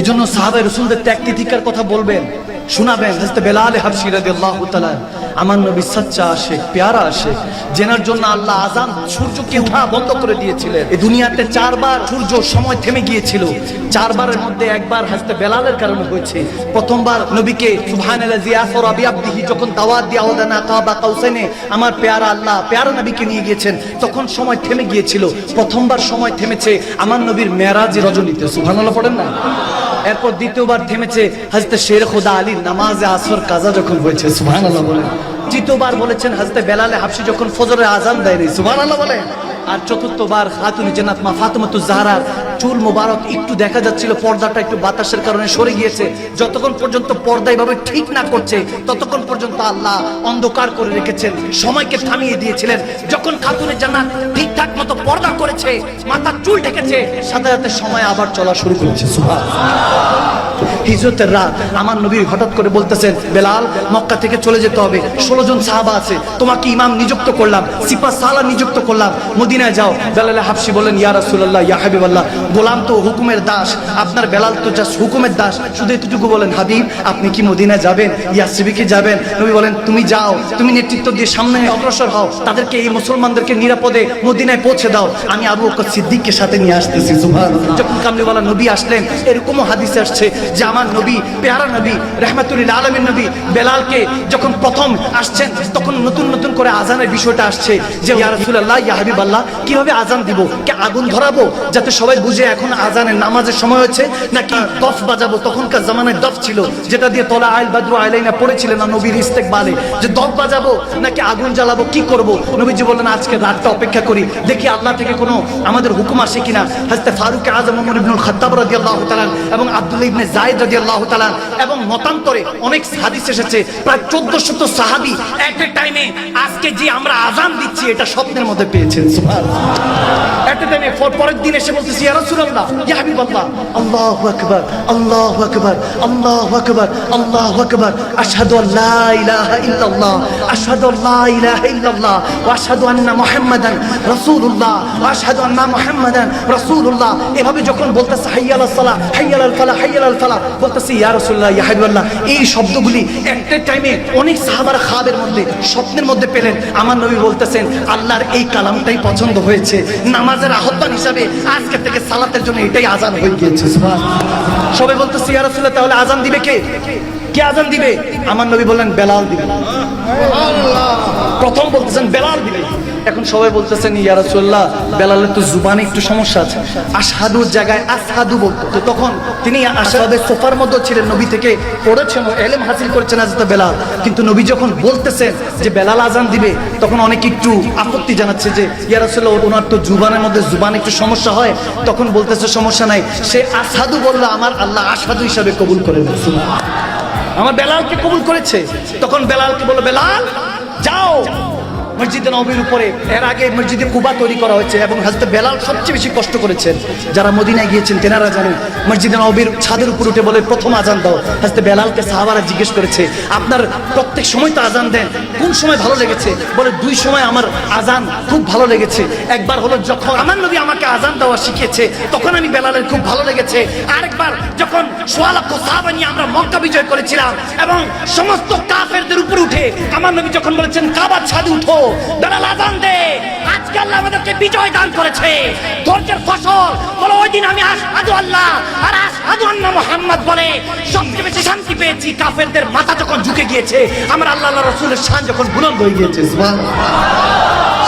এজন্য সাহাবাই রসুলদের ত্যাগ তিথিকার কথা বলবেন। শোনাবেন হজরত বেলাল হাবশি রাদিয়াল্লাহু আমার নবী সাচ্চা আসে পেয়ারা আসে জেনার জন্য আল্লাহ আজান সূর্যকে উঠা বন্ধ করে দিয়েছিলেন। এই দুনিয়াতে চারবার সূর্য সময় থেমে গিয়েছিল। চারবারের মধ্যে একবার হজরত বেলালের কারণে হয়েছে। প্রথমবার নবীকে যখন দাওয়াত দিয়া ওদানা কাবা কাউসাইনে আমার পেয়ারা আল্লাহ, পেয়ারা নবীকে নিয়ে গিয়েছেন, তখন সময় থেমে গিয়েছিল। প্রথমবার সময় থেমেছে আমার নবীর মেরাজি রজনীতে। সুবহানাল্লাহ পড়েন না? এরপর দ্বিতীয়বার থেমেছে হাজতে শের খোদা আলী নামাজ আসর কাজা যখন হয়েছে সুহান আল্লাহ বলে তৃতীয়বার বলেছেন হাজতে বেলালে হাফসি যখন ফজরের আজান দেয়নি সুহান আল্লাহ বলেন আর চতুর্থবার খাতুন জান্নাত মা ফাতেমাতু জাহরার চুল মোবারক একটু দেখা যাচ্ছিল, পর্দাটা একটু বাতাসের কারণে সরে গিয়েছে। যতক্ষণ পর্যন্ত পর্দা এভাবে ঠিক না করছে, ততক্ষণ পর্যন্ত আল্লাহ অন্ধকার করে রেখেছেন, সময়কে থামিয়ে দিয়েছিলেন। যখন খাতুনের জান্নাত ঠিকঠাক মতো পর্দা করেছে মাথার চুল ঢেকেছে, সাথে সাথে সময় আবার চলা শুরু করেছে। সুবহান হিজরতের রাত, আমার নবী হঠাৎ করে বলতেছেন, বেলাল, মক্কা থেকে চলে যেতে হবে। ষোলো জন সাহাবা আছে, তোমাকে ইমাম নিযুক্ত করলাম সিপা সালা নিযুক্ত করলাম মদিনায় যাও। বেলাল হাফসি বলেন ইয়া রাসূলুল্লাহ, ইয়া হাবিবাল্লাহ, গোলাম তো হুকুমের দাস, আপনার বেলাল তো জাস্ট হুকুমের দাস। শুধু এতটুকু বলেন, হাবিব, আপনি কি মদিনায় যাবেন? ইয়াসরিবিকে যাবেন? নবী বলেন, তুমি যাও, তুমি নেতৃত্ব দিয়ে সামনে অগ্রসর হও, তাদেরকে, এই মুসলমানদেরকে নিরাপদে মদিনায় পৌঁছে দাও। আমি আবু বকর সিদ্দিককে সাথে নিয়ে আসতেছি, সুবহানাল্লাহ। যখন কামলিওয়ালা নবী আসলেন, এরকমও হাদিসে আসছে যে আমার নবী, পেয়ারা নবী, রহমাতুল্লিল আলমের নবী, বেলালকে যখন প্রথম আসছেন, তখন নতুন নতুন করে আজানের বিষয়টা আসছে যে, ইয়া রাসূলুল্লাহ, ইয়া হাবিবাল্লাহ কীভাবে আজান দিব? কে আগুন ধরাবো? যাতে সবাই বুঝে এখন আজানের নামাজের সময় হচ্ছে নাকি দফ বাজাবো? তখনকার জামানায় দফ ছিল, যেটা দিয়ে তোলা আইল বাদরু আইলাইনা পড়েছিলেন না নবীর ইস্তেকবালে যে দফ বাজাবো, নাকি আগুন জ্বালাবো, কি করব? নবীজি বললেন, আজকে রাতটা অপেক্ষা করি। দেখি আল্লাহ থেকে কোনো আমাদের হুকুম আসে কিনা? হাজতে ফারুক আজম, ওমর ইবনুল খাত্তাব রাদিয়াল্লাহু তাআলা এবং আব্দুল্লাহ ইবনে জায়েদ রাদিয়াল্লাহু তাআলা এবং মতান্তরে অনেক হাদিস এসেছে। প্রায় 1400 সাহাবী এট এ টাইমে আজকে যে আমরা আজান দিচ্ছি, এটা স্বপ্নের মধ্যে পেয়েছেন, সুবহানাল্লাহ। এভাবে যখন বলতেছে এই শব্দগুলি একটা টাইমে অনেক সাহাবার খাবের মধ্যে, স্বপ্নের মধ্যে পেলেন। আমার নবী বলতেছেন, আল্লাহর এই কালামটাই পছন্দ হয়েছে নামাজের আহ্বান হিসাবে আজকে থেকে সালাতের জন্য এটাই আজান হয়ে গিয়েছে। সবাই বলতো সিয়ার রাসূলুল্লাহ তাহলে আজান দিবে কে? কে আজান দিবে? আমার নবী বললেন বেলাল দিবে। প্রথম বলতেছেন বেলাল দিবে। এখন সবাই বলতেছেন, ইয়া রাসূলুল্লাহ, বেলালের তো জুবানে একটু সমস্যা আছে। আশহাদুর জায়গায় আসহাদু বলতো। তো তখন তিনি আশহাদের সোফার মধ্যে ছিলেন, নবী থেকে পড়েছেন এলেম হাসিল করেছেন আজ বেলাল। কিন্তু নবী যখন বলতেছেন যে বেলাল আজান দিবে, তখন অনেক একটু আপত্তি জানাচ্ছে যে, ইয়া রাসূলুল্লাহ, ওনার তো জুবানের মধ্যে জুবান একটু সমস্যা হয়। তখন বলতেছে, সমস্যা নাই। সে আসাদু বলল, আমার আল্লাহ আসাদু হিসাবে কবুল করে আমার বেলালকে কবুল করেছে। তখন বেলালকে বলল, বেলাল, যাও। মসজিদে নবীর উপরে। এর আগে মসজিদে কুবা তৈরি করা হয়েছে এবং হাজরত বেলাল সবচেয়ে বেশি কষ্ট করেছেন। যারা মদিনায় গিয়েছেন তেনারা জানেন, মসজিদে নবীর ছাদের উপর উঠে বলে, প্রথম আজান দাও। হাজরত বেলালকে সাহাবারা জিজ্ঞেস করেছে, আপনার প্রত্যেক সময় তো আজান দেন, কোন সময় ভালো লেগেছে? বলে, দুই সময় আমার আজান খুব ভালো লেগেছে। একবার হলো যখন আমার নবী আমাকে আজান দেওয়া শিখিয়েছে, তখন আমি বেলালের খুব ভালো লেগেছে। আরেকবার যখন সোয়া লক্ষ সাহাবা নিয়ে আমরা মক্কা বিজয় করেছিলাম এবং সমস্ত কাফেরদের উপর উঠে আমার নবী যখন বলেছেন কাবার ছাদে উঠো। আজান দে। আজকে আল্লাহ দান বলো, ওই দিন আমি আল্লাহ আর আল্লাহ বলে শান্তি পেয়েছি। মাথা যখন ঝুঁকে গিয়েছে, আমার আল্লাহ রসুলের শান যখন বুলন্দ হয়ে গিয়েছে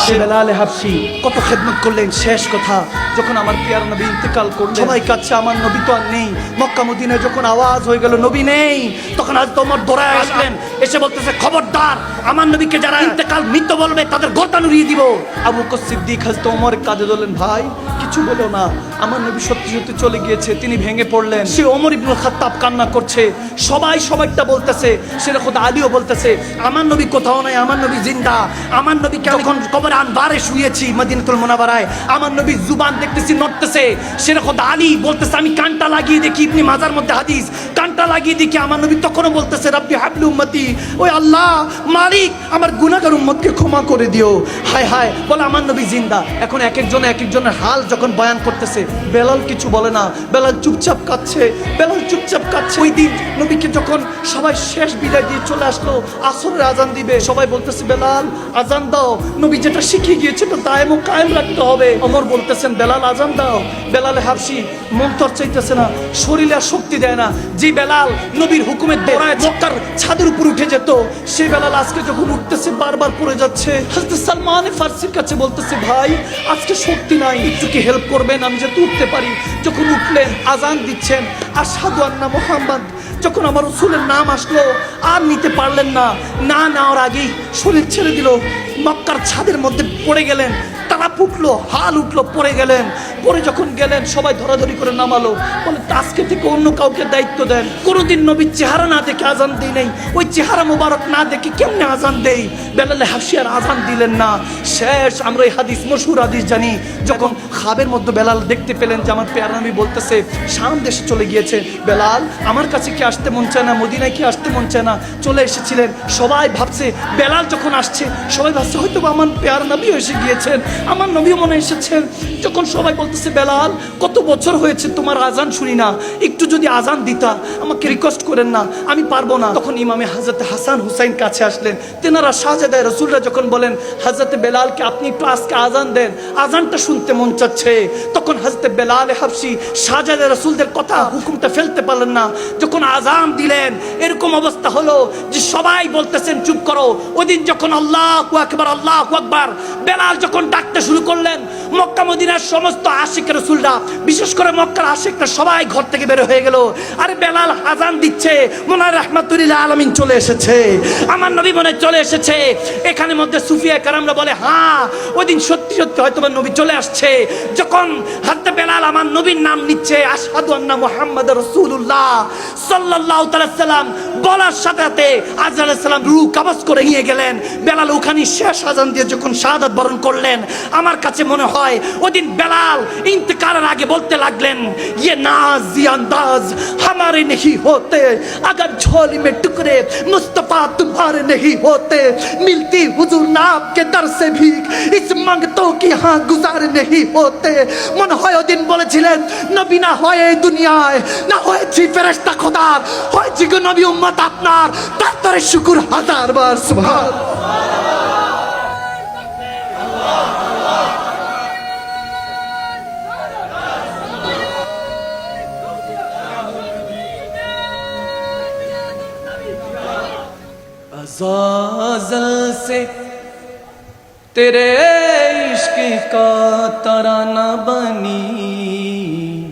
সে বেলালে হাফসি, কত খেদমত করলেন শেষ কথা। যখন আমার পিয়ার নবী ইন্তেকাল করলেন, সবাই কাছে আমার নবী তো আর নেই। মক্কা মদিনায় যখন আওয়াজ হয়ে গেল, নবী নেই, তখন আজ তোমার দৌড়ায় আসলেন। এসে বলতেছে, খবরদার, আমার নবীকে যারা ইন্তেকাল মৃত্যু বলবে, তাদের গোটা নুড়িয়ে দিব। আবু কসিদ্দিক সিদ্দিক হাজরত তোমার কাঁদে দলেন ভাই, কিছু বলো না আমার নবী সত্যি সত্যি চলে গিয়েছে তিনি ভেঙে পড়লেন। সে অমর ইবনুল খাত্তাব কান্না করছে সবাই সবাইটা বলতেছে সেটা খোদা আলীও বলতেছে আমার নবী কোথাও নাই আমার নবী জিন্দা আমার নবী যখন কবর আনবারে শুয়েছি মদিনাতুল মুনাওয়ারায় আমার নবী জুবান দেখতেছি নড়তেছে সেটা খোদা আলী বলতেছে আমি কানটা লাগিয়ে দেখি ইবনি মাজার মধ্যে হাদিস কানটা লাগিয়ে দেখি আমার নবী তখনও বলতেছে রাব্বি হাবলি উম্মতি ওই আল্লাহ মালিক আমার গুনাহগার উম্মতকে ক্ষমা করে দিও। হায় হায় বলে আমার নবী জিন্দা। এখন এক একজন এক একজনের হাল যখন বয়ান করতেছে বেলাল কিছু বলে না। বেলাল চুপচাপ কাচ্ছে বেলাল চুপচাপ কাচ্ছে ওই দিন নবীকে যখন সবাই শেষ বিদায় দিয়ে চলে আসলো, আসরের আজান দিবে, সবাই বলতেছে, বেলাল, আজান দাও। নবী যেটা শিখিয়ে গিয়েছে তো দায়ম কায়েম রাখতে হবে। অমর বলতেছেন, বেলাল, আজান দাও। বেলালে হাফসি মন তর চাইতেছে না, শরীরে আর শক্তি দেয় না। যে বেলাল নবীর হুকুমের দৌড়ায় মক্কার ছাদের উপর উঠে যেত, সে বেলাল আজকে যখন উঠতেছে, বারবার পড়ে যাচ্ছে। সালমান ফার্সির কাছে বলতেছে, ভাই, আজকে শক্তি নাই, একটু কি হেল্প করবেন? আমি যাতে উঠতে পারি। যখন উঠলেন আজান দিচ্ছেন আর সাধু আন্না মোহাম্মদ, যখন আমার রসুলের নাম আসলো, আর নিতে পারলেন না। না নেওয়ার আগেই শরীর ছেড়ে দিল। মক্কার ছাদের মধ্যে পড়ে গেলেন। তারা ফুটলো, হাল উঠল, পড়ে গেলেন। পরে যখন গেলেন, সবাই ধরাধরি করে নামালো। বলে আজকে থেকে অন্য কাউকে দায়িত্ব দেন। কোনোদিন নবীর চেহারা না দেখে আজান দিই নেই। ওই চেহারা মোবারক না দেখে কেমনে আজান দেই? বেলালে হাসিয়ার আজান দিলেন না। শেষ, আমরা এই হাদিস, মশহুর হাদিস জানি। যখন খাবের মধ্যে বেলাল দেখতে পেলেন যে, আমার পেয়ার আমি বলতেছে, শাম দেশে চলে গিয়েছে। বেলাল, আমার কাছে কি আসতে মন চায় না? মদিনায় কি আসতে মন চায় না? চলে এসেছিলেন। সবাই ভাবছে, বেলাল যখন আসছে, সবাই ভাবছে হয়তো আমার পেয়ার নবীও এসে গিয়েছেন। আমার নবী মনে এসেছেন যখন সবাই বলতেছে, বেলাল, কত বছর হয়েছে তোমার আজান শুনি না? একটু যদি আজান দিতা, আমাকে রিকোয়েস্ট করেন না, আমি পারব না। তখন ইমামে হাজরত হাসান হুসাইন কাছে আসলেন। তেনারা শাহজাদায় রসুলরা যখন বলেন, হাজরতে বেলালকে আপনি একটু আজকে আজান দেন, আজানটা শুনতে মন চাচ্ছে। তখন হাজরতে বেলাল হাফসি শাহজাদা রসুলদের কথা, হুকুমটা ফেলতে পারলেন না। যখন আজান দিলেন, এরকম অবস্থা হলো যে সবাই বলতেছেন, চুপ করো। ওদিন যখন আল্লাহ আকবার আল্লাহ আকবার, বেলাল যখন ডাকতে শুরু করলেন। মক্কা, মদিনার সমস্ত আশিক রসুলরা, বিশেষ করে মক্কার আশিকরা সবাই ঘর থেকে বের হয়ে গেল। আরে বেলাল আজান দিচ্ছে, মোনার রহমাতুল্লাহ আলমিন চলে এসেছে। আমার নবী মনে চলে এসেছে। এখানে মধ্যে সুফিয়া কারামরা বলে হ্যাঁ ওই দিন সত্যি সত্যি হয়তো নবী চলে আসছে। যখন হাতে বেলাল আমার নবীর নাম নিচ্ছে আসাদু আন্না মোহাম্মদ রসুল্লাহ সাল্লাহ সাল্লাম বলার সাথে সাথে আজরাল সালাম রু কাবাজ করে নিয়ে গেলেন। বেলাল ওখানে শেষ আজান দিয়ে যখন শাহাদাত বরণ করলেন আমার কাছে মনে হয় ওদিন বেলাল ইন্তকারের আগে বলতে লাগলেন ये नाज ये अंदाज हमारे नहीं होते अगर झोली में टुकड़े मुस्तफा तुम्हारे नहीं होते मिलती हुजूर नाम के दर से भी इस मंगतों की यहाँ गुजार नहीं होते মনে হয় ওদিন বলেছিলেন নবী না হয় এই দুনিয়ায় না হয়েছি ফেরেশতা খোদার হয়েছি গো নবী উম্মত আপনার তার তরে শুকুর হাজার বার সুবহান زازل سے تیرے عشق کا ترانہ بنی۔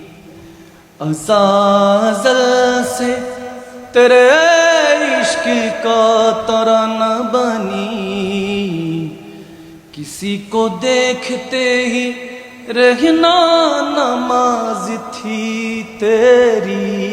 ازازل سے تیرے عشق کا ترانہ بنی۔ کسی کو دیکھتے ہی رہنا نماز تھی تیری۔